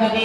అరుంధతి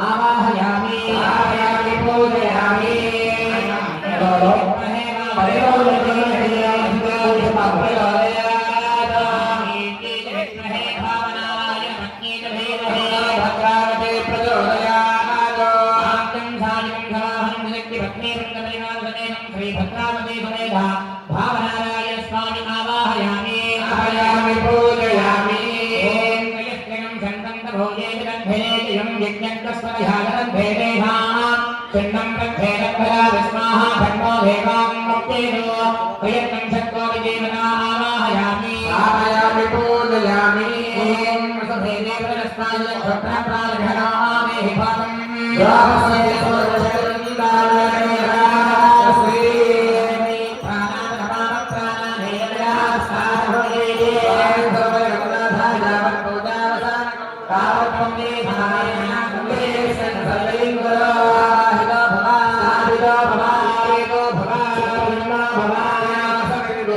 ఆవాహయామి ఆవాహయామి పూజయామి పిండం ప్రభేదభరా విస్మాహ ధర్మో దేవాం ముక్తేనో यज्ञं कस्मन यागनं भेदेभाम् पिण्डं ब्रह्मेदपरा विस्माः धर्मो देवां मप्येनो प्रयत्नं शक्तो विदेवनाः आवाहयामि आवाहयामि पूजयामि ॐ रसभेदे प्रदस्ताय स्वप्नप्रालभनामे हिपादम् रामस्य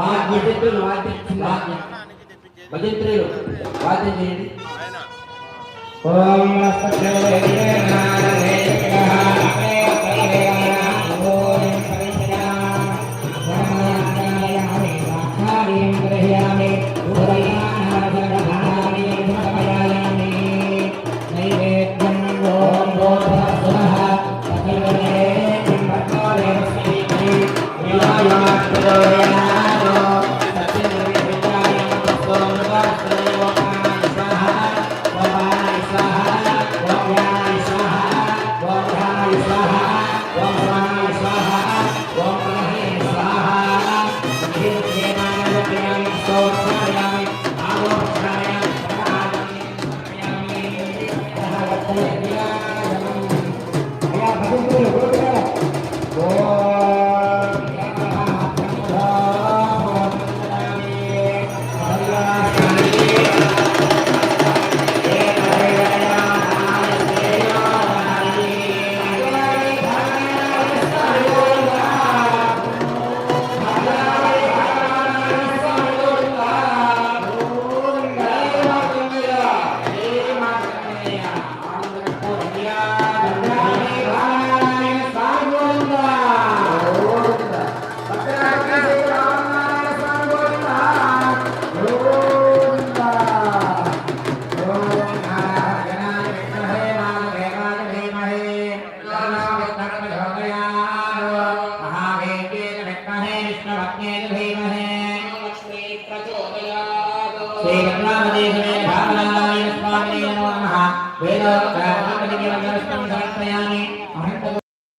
వాద్యశక్తులు వాద్యం వాద్యం భజంత్రులు వాద్యం చేయండి ఓం నమస్తే నారాయణ శ్రీ రత్నామదేశమే భావనారాయణ స్వామినే నమో నమః వేదోక్త సమర్పయామి